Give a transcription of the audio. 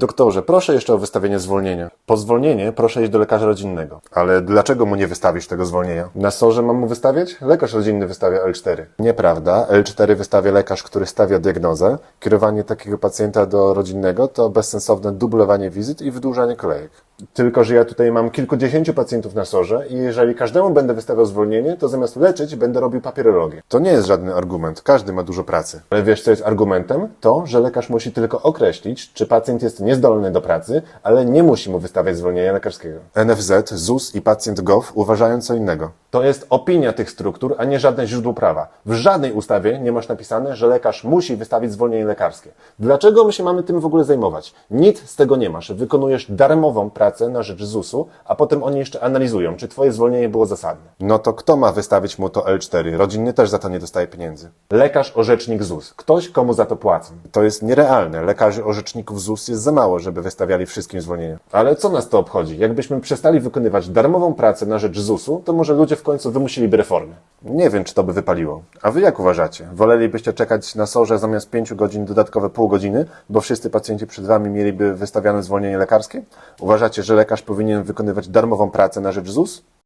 Doktorze, proszę jeszcze o wystawienie zwolnienia. Po zwolnienie proszę iść do lekarza rodzinnego. Ale dlaczego mu nie wystawisz tego zwolnienia? Na sorze mam mu wystawiać? Lekarz rodzinny wystawia L4. Nieprawda. L4 wystawia lekarz, który stawia diagnozę. Kierowanie takiego pacjenta do rodzinnego to bezsensowne dublowanie wizyt i wydłużanie kolejek. Tylko, że ja tutaj mam kilkudziesięciu pacjentów na sorze i jeżeli każdemu będę wystawiał zwolnienie, to zamiast leczyć będę robił papierologię. To nie jest żaden argument. Każdy ma dużo pracy. Ale wiesz, co jest argumentem? To, że lekarz musi tylko określić, czy pacjent jest niezdolny do pracy, ale nie musi mu wystawiać zwolnienia lekarskiego. NFZ, ZUS i pacjent GOW uważają co innego. To jest opinia tych struktur, a nie żadne źródło prawa. W żadnej ustawie nie masz napisane, że lekarz musi wystawić zwolnienie lekarskie. Dlaczego my się mamy tym w ogóle zajmować? Nic z tego nie masz. Wykonujesz darmową pracę na rzecz ZUS-u, a potem oni jeszcze analizują, czy twoje zwolnienie było zasadne. No to kto ma wystawić mu to L4? Rodzinny też za to nie dostaje pieniędzy. Lekarz orzecznik ZUS. Ktoś, komu za to płacą. To jest nierealne. Lekarzy orzeczników ZUS jest za mało, żeby wystawiali wszystkim zwolnienia. Ale co nas to obchodzi? Jakbyśmy przestali wykonywać darmową pracę na rzecz ZUS-u, to może ludzie w końcu wymusiliby reformy. Nie wiem, czy to by wypaliło. A wy jak uważacie? Wolelibyście czekać na sorze zamiast 5 godzin dodatkowe pół godziny, bo wszyscy pacjenci przed wami mieliby wystawiane zwolnienie lekarskie? Uważacie, że lekarz powinien wykonywać darmową pracę na rzecz ZUS?